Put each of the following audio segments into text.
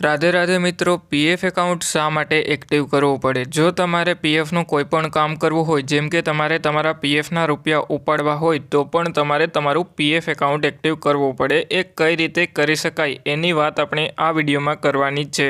રાધે રાધે મિત્રો PF account શા માટે એક્ટિવ કરવું પડે? જો તમારે પીએફનું કોઈ પણ કામ કરવું હોય, જેમ કે તમારે તમારા પીએફના રૂપિયા ઉપાડવા હોય, તો પણ તમારે તમારું પીએફ એકાઉન્ટ એક્ટિવ કરવું પડે. એ કઈ રીતે કરી શકાય? એની વાત આપણે આ વિડીયોમાં કરવાની છે.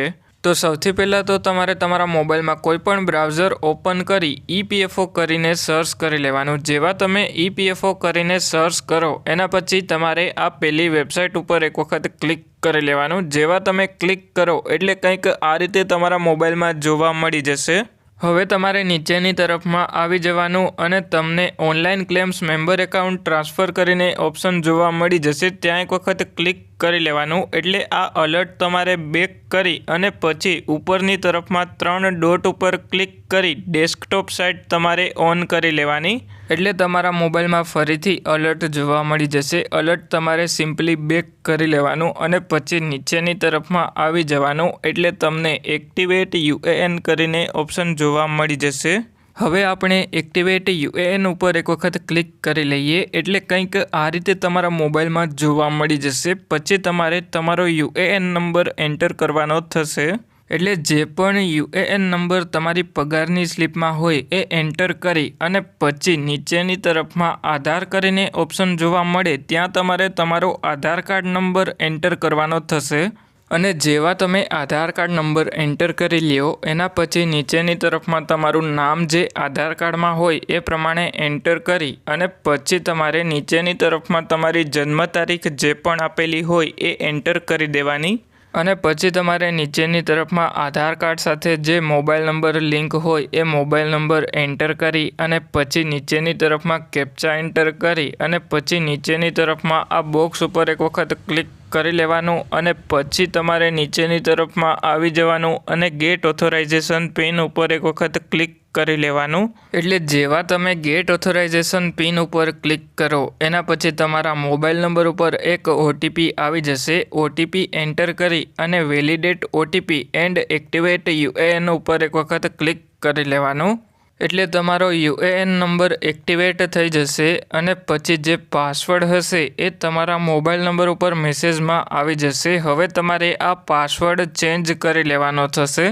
તો સૌથી પહેલાં તો તમારે તમારા મોબાઈલમાં કોઈ પણ બ્રાઉઝર ઓપન કરી ઈપીએફઓ કરીને સર્ચ કરી લેવાનું. જેવા તમે ઈપીએફઓ કરીને સર્ચ કરો, એના પછી તમારે આ પેલી વેબસાઇટ ઉપર એક વખત ક્લિક કરી લેવાનું. જેવા તમે ક્લિક કરો, એટલે કંઈક આ રીતે તમારા મોબાઈલમાં જોવા મળી જશે. હવે તમારે નીચેની તરફમાં આવી જવાનું અને તમને online claims member account transfer કરીને ઓપ્શન જોવા મળી જશે. ત્યાં એક વખત ક્લિક કરી લેવાનું. એટલે આ અલર્ટ તમારે બેક કરી અને પછી ઉપરની તરફમાં ત્રણ ડોટ ઉપર ક્લિક કરી ડેસ્કટોપ સાઇટ તમારે ઓન કરી લેવાની. એટલે તમારા મોબાઈલમાં ફરીથી અલર્ટ જોવા મળી જશે. અલર્ટ તમારે સિમ્પલી બેક કરી લેવાનું અને પછી નીચેની તરફમાં આવી જવાનું. એટલે તમને એક્ટિવેટ યુએએન કરીને ઓપ્શન જોવા મળી જશે. હવે આપણે એક્ટિવેટ યુએએન ઉપર એક વખત ક્લિક કરી લઈએ. એટલે કંઈક આ રીતે તમારા મોબાઈલમાં જોવા મળી જશે. પછી તમારે તમારો યુએએન નંબર એન્ટર કરવાનો થશે. એટલે જે પણ યુએએન નંબર તમારી પગારની સ્લીપમાં હોય એ એન્ટર કરી અને પછી નીચેની તરફમાં આધાર કરીને ઓપ્શન જોવા મળે, ત્યાં તમારે તમારો આધાર કાર્ડ નંબર એન્ટર કરવાનો થશે. અને જેવા તમે આધાર કાર્ડ નંબર એન્ટર કરી લ્યો, એના પછી નીચેની તરફમાં તમારું નામ જે આધાર કાર્ડમાં હોય એ પ્રમાણે એન્ટર કરી અને પછી તમારે નીચેની તરફમાં તમારી જન્મ તારીખ જે પણ આપેલી હોય એ એન્ટર કરી દેવાની અને પછી તમારે નીચેની તરફમાં આધાર કાર્ડ સાથે જે મોબાઈલ નંબર લિંક હોય એ મોબાઈલ નંબર એન્ટર કરી અને પછી નીચેની તરફમાં કેપ્ચા એન્ટર કરી અને પછી નીચેની તરફમાં આ બોક્સ ઉપર એક વખત ક્લિક કરી લેવાનું અને પછી તમારે નીચેની તરફમાં આવી જવાનું અને ગેટ ઓથોરાઇઝેશન પિન ઉપર એક વખત ક્લિક કરી લેવાનું. એટલે જેવા તમે ગેટ ઓથોરાઇઝેશન પિન ઉપર ક્લિક કરો, એના પછી તમારા મોબાઈલ નંબર ઉપર એક ઓટીપી આવી જશે. ઓટીપી એન્ટર કરી અને validate OTP and activate UAN ઉપર એક વખત ક્લિક કરી લેવાનું. એટલે તમારો યુએએન નંબર એક્ટિવેટ થઈ જશે અને પછી જે પાસવર્ડ હશે એ તમારા મોબાઈલ નંબર ઉપર મેસેજમાં આવી જશે. હવે તમારે આ પાસવર્ડ ચેન્જ કરી લેવાનો થશે.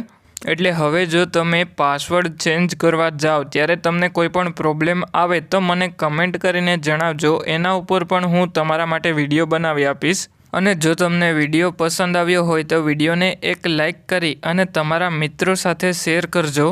એટલે હવે જો તમે પાસવર્ડ ચેન્જ કરવા જાઓ, ત્યારે તમને કોઈ પણ પ્રોબ્લેમ આવે તો મને કમેન્ટ કરીને જણાવજો. એના ઉપર પણ હું તમારા માટે વીડિયો બનાવી આપીશ. અને જો તમને વીડિયો પસંદ આવ્યો હોય તો વિડીયોને એક લાઇક કરી અને તમારા મિત્રો સાથે શેર કરજો.